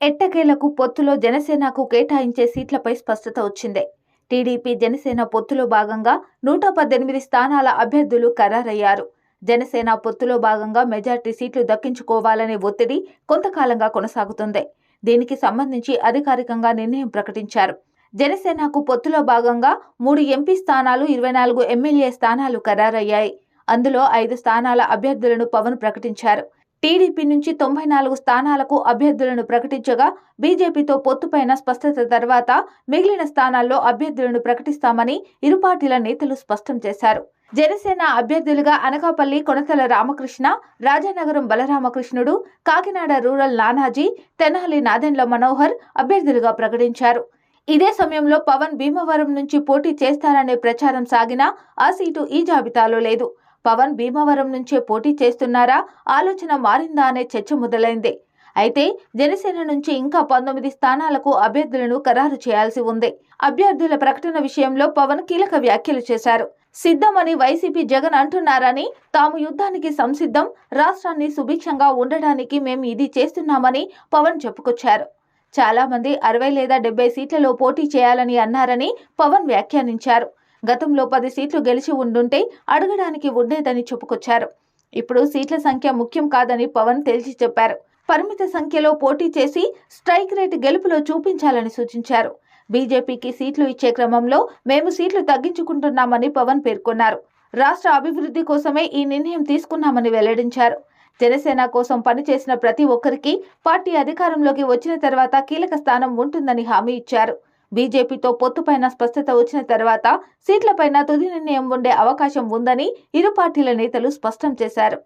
ఎట్టకేలకు పొత్తులో జనసేనకు కేటాయించే సీట్లపై స్పష్టత వచ్చింది. టీడీపీ జనసేన పొత్తులో భాగంగా నూట పద్దెనిమిది స్థానాల అభ్యర్థులు ఖరారయ్యారు. జనసేన పొత్తులో భాగంగా మెజార్టీ సీట్లు దక్కించుకోవాలనే ఒత్తిడి కొంతకాలంగా కొనసాగుతుంది. దీనికి సంబంధించి అధికారికంగా నిర్ణయం ప్రకటించారు. జనసేనకు పొత్తులో భాగంగా మూడు ఎంపీ స్థానాలు ఇరవై నాలుగు ఎమ్మెల్యే స్థానాలు ఖరారయ్యాయి. అందులో ఐదు స్థానాల అభ్యర్థులను పవన్ ప్రకటించారు. టీడీపీ నుంచి తొంభై నాలుగు స్థానాలకు అభ్యర్థులను ప్రకటించగా బీజేపీతో పొత్తుపైన స్పష్టత తర్వాత మిగిలిన స్థానాల్లో అభ్యర్థులను ప్రకటిస్తామని ఇరు పార్టీల నేతలు స్పష్టం చేశారు. జనసేన అభ్యర్థులుగా అనకాపల్లి కొనతల రామకృష్ణ రాజానగరం బలరామకృష్ణుడు కాకినాడ రూరల్ నానాజీ తెనాలి నాదెండ్ల మనోహర్ అభ్యర్థులుగా ప్రకటించారు. ఇదే సమయంలో పవన్ భీమవరం నుంచి పోటీ చేస్తారనే ప్రచారం సాగినా ఆ సీటు ఈ జాబితాలో లేదు. పవన్ భీమవరం నుంచే పోటీ చేస్తున్నారా? ఆలోచన మారిందా అనే చర్చ మొదలైంది. అయితే జనసేన నుంచి ఇంకా పంతొమ్మిది స్థానాలకు అభ్యర్థులను ఖరారు చేయాల్సి ఉంది. అభ్యర్థుల ప్రకటన విషయంలో పవన్ కీలక వ్యాఖ్యలు చేశారు. సిద్ధమని వైసీపీ జగన్ అంటున్నారని తాము యుద్ధానికి సంసిద్ధం రాష్ట్రాన్ని సుభిక్షంగా ఉండడానికి మేము ఇది చేస్తున్నామని పవన్ చెప్పుకొచ్చారు. చాలా మంది అరవై లేదా డెబ్బై సీట్లలో పోటీ చేయాలని అన్నారని పవన్ వ్యాఖ్యానించారు. గతంలో పది సీట్లు గెలిచి ఉండుంటే అడగడానికి ఉండేదని చెప్పుకొచ్చారు. ఇప్పుడు సీట్ల సంఖ్య ముఖ్యం కాదని పవన్ తేల్చి చెప్పారు. పరిమిత సంఖ్యలో పోటీ చేసి స్ట్రైక్ రేట్ గెలుపులో చూపించాలని సూచించారు. బీజేపీకి సీట్లు ఇచ్చే క్రమంలో మేము సీట్లు తగ్గించుకుంటున్నామని పవన్ పేర్కొన్నారు. రాష్ట్ర అభివృద్ధి కోసమే ఈ నిర్ణయం తీసుకున్నామని వెల్లడించారు. జనసేన కోసం పనిచేసిన ప్రతి ఒక్కరికి పార్టీ అధికారంలోకి వచ్చిన తర్వాత కీలక స్థానం ఉంటుందని హామీ ఇచ్చారు. బీజేపీతో పొత్తుపైన స్పష్టత వచ్చిన తర్వాత సీట్లపైన తుది నిర్ణయం ఉండే అవకాశం ఉందని ఇరు పార్టీల నేతలు స్పష్టం చేశారు.